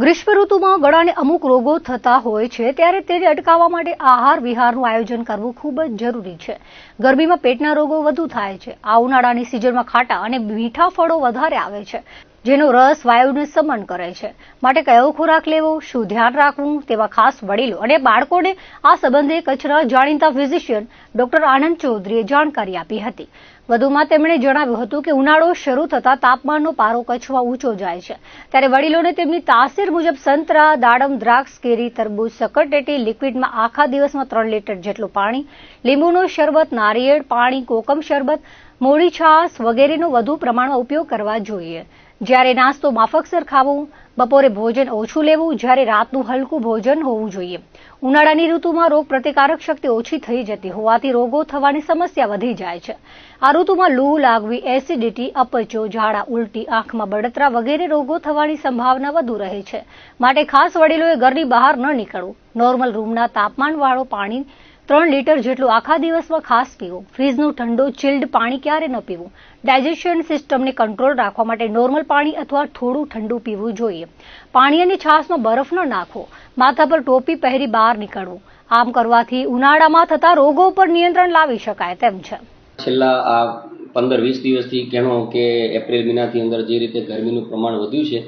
ગ્રીષ્મ ઋતુમાં ગળાને અમુક રોગો થતા હોય છે, ત્યારે તેને અટકાવવા માટે આહાર વિહારનું આયોજન કરવું ખૂબ જ જરૂરી છે. ગરમીમાં પેટના રોગો વધુ થાય છે. આ ઉનાળાની સિઝનમાં ખાટા અને મીઠા ફળો વધારે આવે છે. જેનો રસ વાયુને સમન કરે છે. માટે કયો ખોરાક લેવો, શું ધ્યાન રાખવું, તેવા ખાસ વડીલો અને બાળકોને આ સંબંધે કચ્છના જાણીતા ફિઝિશિયન ડોક્ટર આનંદ ચૌધરીએ જાણકારી આપી હતી. વધુમાં તેમણે જણાવ્યું હતું કે ઉનાળો શરૂ થતા તાપમાનનો પારો કચ્છમાં ઊંચો જાય છે. ત્યારે વડીલોને તેમની તાસીર મુજબ સંતરા, દાડમ, દ્રાક્ષ, કેરી, તરબૂચ, સકરટેટી, લિક્વિડમાં આખા દિવસમાં ત્રણ લીટર જેટલું પાણી, લીંબુનો શરબત, નારિયેળ, પાણી, કોકમ શરબત મોડી છાશ વગેરેનો વધુ પ્રમાણમાં ઉપયોગ કરવા જોઈએ. જ્યારે નાસ્તો માફકસર ખાવું, બપોરે ભોજન ઓછું લેવું, જ્યારે રાતનું હલકું ભોજન હોવું જોઈએ. ઉનાળાની ઋતુમાં રોગ પ્રતિકારક શક્તિ ઓછી થઈ જતી હોવાથી રોગો થવાની સમસ્યા વધી જાય છે. આ ઋતુમાં લૂ લાગવી, એસિડિટી, અપચો, ઝાડા, ઉલટી, આંખમાં બળતરા વગેરે રોગો થવાની સંભાવના વધુ રહે છે. માટે ખાસ વડીલોએ ઘરની બહાર ન નીકળવું. નોર્મલ રૂમના તાપમાનવાળો પાણી ત્રણ લીટર જેટલું આખા દિવસમાં ખાસ પીવું. ફ્રીજનું ઠંડુ ચિલ્ડ પાણી ક્યારે ન પીવું. ડાયજેશન સિસ્ટમને કંટ્રોલ રાખવા માટે નોર્મલ પાણી અથવા થોડું ઠંડુ પીવું જોઈએ. પાણી અને છાશમાં બરફ ન નાખવો માથા પર ટોપી પહેરી બહાર નીકળવું. આમ કરવાથી ઉનાળામાં થતા રોગો પર નિયંત્રણ લાવી શકાય તેમ છે. છેલ્લા આ પંદર વીસ દિવસથી કહેણો કે એપ્રિલ મહિનાથી અંદર જે રીતે ગરમીનું પ્રમાણ વધ્યું છે,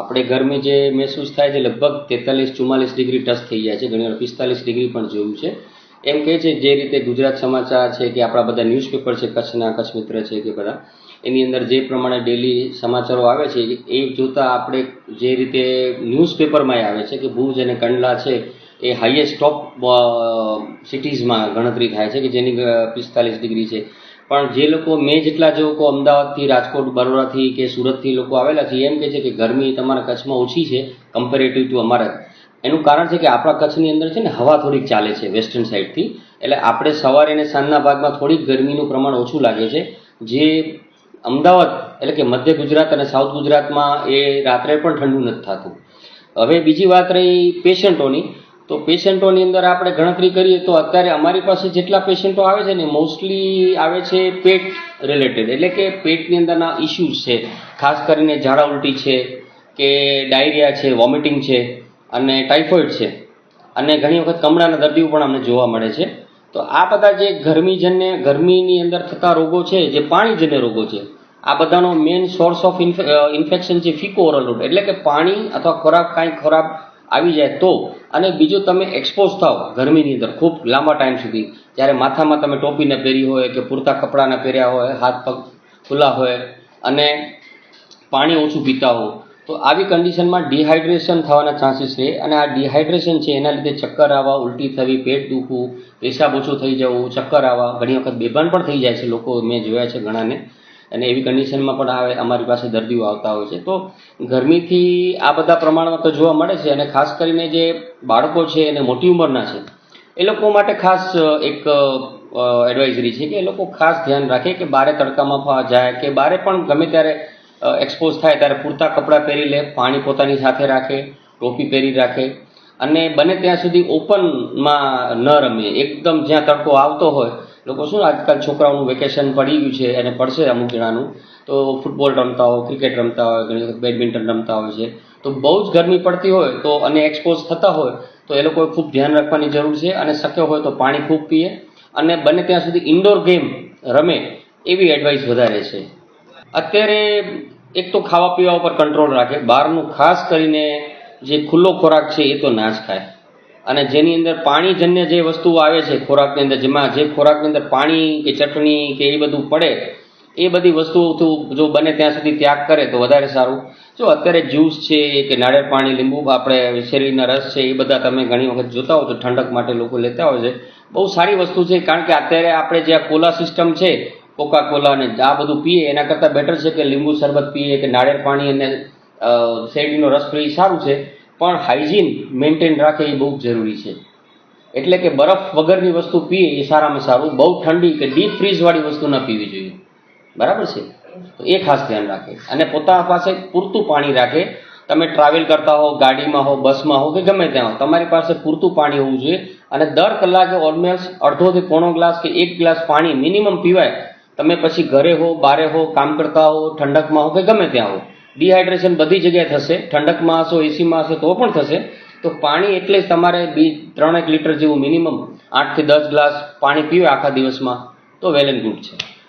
આપણે ગરમી જે મહેસૂસ થાય છે લગભગ તેતાલીસ, ચુમ્માલીસ ડિગ્રી ટચ થઈ જાય છે. ઘણી વાર પિસ્તાલીસ ડિગ્રી પણ જોયું છે. એમ કહે છે જે રીતે ગુજરાત સમાચાર છે કે આપણા બધા ન્યૂઝપેપર છે, કચ્છના કચ્છ મિત્ર છે કે બધા, એની અંદર જે પ્રમાણે ડેલી સમાચારો આવે છે, એ જોતાં આપણે જે રીતે ન્યૂઝપેપરમાં આવે છે કે ભુજ અને કંડલા છે એ હાઈએસ્ટ ટોપ સિટીઝમાં ગણતરી થાય છે કે જેની પિસ્તાલીસ ડિગ્રી છે. પણ જે લોકો મેં જેટલા જે લોકો અમદાવાદથી રાજકોટ, બરોડાથી કે સુરતથી લોકો આવેલા છે એમ કહે છે કે ગરમી તમારા કચ્છમાં ઓછી છે કમ્પેરેટિવ ટુ અમારા એનું કારણ છે કે આપણા કચ્છની અંદર છે ને હવા થોડીક ચાલે છે વેસ્ટર્ન સાઈડથી. એટલે આપણે સવારે અને સાંજના ભાગમાં થોડીક ગરમીનું પ્રમાણ ઓછું લાગે છે. જે અમદાવાદ, એટલે કે મધ્ય ગુજરાત અને સાઉથ ગુજરાતમાં એ રાત્રે પણ ઠંડુ નથી થતું. હવે બીજી વાત રહી પેશન્ટોની. તો પેશન્ટોની અંદર આપણે ગણતરી કરીએ તો અત્યારે અમારી પાસે જેટલા પેશન્ટો આવે છે ને, મોસ્ટલી આવે છે પેટ રિલેટેડ. એટલે કે પેટની અંદરના ઇસ્યુઝ છે. ખાસ કરીને ઝાડા ઉલટી છે, કે ડાયરિયા છે, વોમિટિંગ છે. અને ટાઇફોઇડ છે. અને ઘણી વખત કમળાના દર્દીઓ પણ અમને જોવા મળે છે. તો આ બધા જે ગરમીજન્ય, ગરમીની અંદર થતા રોગો છે, જે પાણીજન્ય રોગો છે, આ બધાનો મેઇન સોર્સ ઓફ ઇન્ફેક્શન છે ફીકો ઓરલ રૂટ એટલે કે પાણી અથવા ખોરાક કાંઈ ખોરાક આવી જાય તો, અને બીજું તમે એક્સપોઝ થાવ ગરમીની અંદર ખૂબ લાંબા ટાઈમ સુધી. જ્યારે માથામાં તમે ટોપીને પહેરી હોય કે પૂરતા કપડાને પહેર્યા હોય, હાથ પગ ખુલ્લા હોય, અને પાણી ઓછું પીતા હો તો આવી કન્ડિશનમાં ડિહાઇડ્રેશન થવાના ચાન્સીસ રહે અને આ ડિહાઇડ્રેશન છે એના લીધે ચક્કર આવવા ઉલટી થવી, પેટ દુખવું, પેશાબ ઓછું થઈ જવું, ચક્કર આવવા ઘણી વખત બેભાન પણ થઈ જાય છે લોકો, મેં જોયા છે ઘણાને. અને એવી કન્ડિશનમાં પણ આવે, અમારી પાસે દર્દીઓ આવતા હોય છે. તો ગરમીથી આ બધા પ્રમાણમાં તો જોવા મળે છે અને ખાસ કરીને જે બાળકો છે અને મોટી ઉંમરના છે, એ લોકો માટે ખાસ એક એડવાઇઝરી છે કે એ લોકો ખાસ ધ્યાન રાખે કે બારે તડકામાં જાય કે બારે પણ ગમે ત્યારે એક્સપોઝ થાય ત્યારે પૂરતા કપડાં પહેરી લે, પાણી પોતાની સાથે રાખે, ટોપી પહેરી રાખે. અને બને ત્યાં સુધી ઓપનમાં ન રમીએ. એકદમ જ્યાં તડકો આવતો હોય, લોકો શું આજકાલ છોકરાઓનું વેકેશન પડી ગયું છે અને પડશે અમુક જણાનું. તો ફૂટબોલ રમતા હોય ક્રિકેટ રમતા હોય, ઘણી વખત બેડમિન્ટન રમતા હોય છે. તો બહુ જ ગરમી પડતી હોય તો અને એક્સપોઝ થતા હોય તો એ લોકોએ ખૂબ ધ્યાન રાખવાની જરૂર છે અને શક્ય હોય તો પાણી ખૂબ પીએ. અને બને ત્યાં સુધી ઇન્ડોર ગેમ રમે એવી એડવાઇસ વધારે છે. અત્યારે એક તો ખાવા પીવા ઉપર કંટ્રોલ રાખે. બહારનું ખાસ કરીને જે ખુલ્લો ખોરાક છે એ તો ના ખાય. અને જેની અંદર પાણીજન્ય જે વસ્તુઓ આવે છે ખોરાકની અંદર, જેમાં જે ખોરાકની અંદર પાણી કે ચટણી કે એ બધું પડે, એ બધી વસ્તુઓ જો બને ત્યાં સુધી ત્યાગ કરે તો વધારે સારું. જો અત્યારે જ્યુસ છે કે નાળિયેર પાણી, લીંબુ આપણે શેરડીના રસ છે એ બધા તમે ઘણી વખત જોતા હો તો ઠંડક માટે લોકો લેતા હોય છે. બહુ સારી વસ્તુ છે કારણ કે અત્યારે આપણે જે આ કોલા સિસ્ટમ છે કોકા કોલા અને આ બધું પીએ, એના કરતાં બેટર છે કે લીંબુ શરબત પીએ કે નાળિયેર પાણી અને શેરડીનો રસ પીએ સારું છે. પણ હાઇજીન મેન્ટેન રાખે એ બહુ જરૂરી છે. એટલે કે બરફ વગરની વસ્તુ પીએ એ સારામાં સારું. બહુ ઠંડી કે ડીપ ફ્રીઝવાળી વસ્તુ ન પીવી જોઈએ. બરાબર છે? તો એ ખાસ ધ્યાન રાખે. અને પોતાના પાસે પૂરતું પાણી રાખે. તમે ટ્રાવેલ કરતા હો, ગાડીમાં હો બસમાં હો કે ગમે ત્યાં હો, તમારી પાસે પૂરતું પાણી હોવું જોઈએ. અને દર કલાકે ઓલમોસ્ટ અડધોથી પોણો ગ્લાસ કે એક ગ્લાસ પાણી મિનિમમ પીવાય તમે પછી ઘરે હો, બારે હો, કામ કરતા હો, ઠંડકમાં હો કે ગમે ત્યાં હો ડિહાઇડ્રેશન બધી જગ્યાએ થશે, ઠંડકમાં હશો એસીમાં હશો તો પણ થશે. તો પાણી એટલે જ તમારે બી ત્રણેક લીટર જેવું મિનિમમ આઠથી દસ ગ્લાસ પાણી પીવે આખા દિવસમાં, તો વેલ એન્ડ ગુડ છે.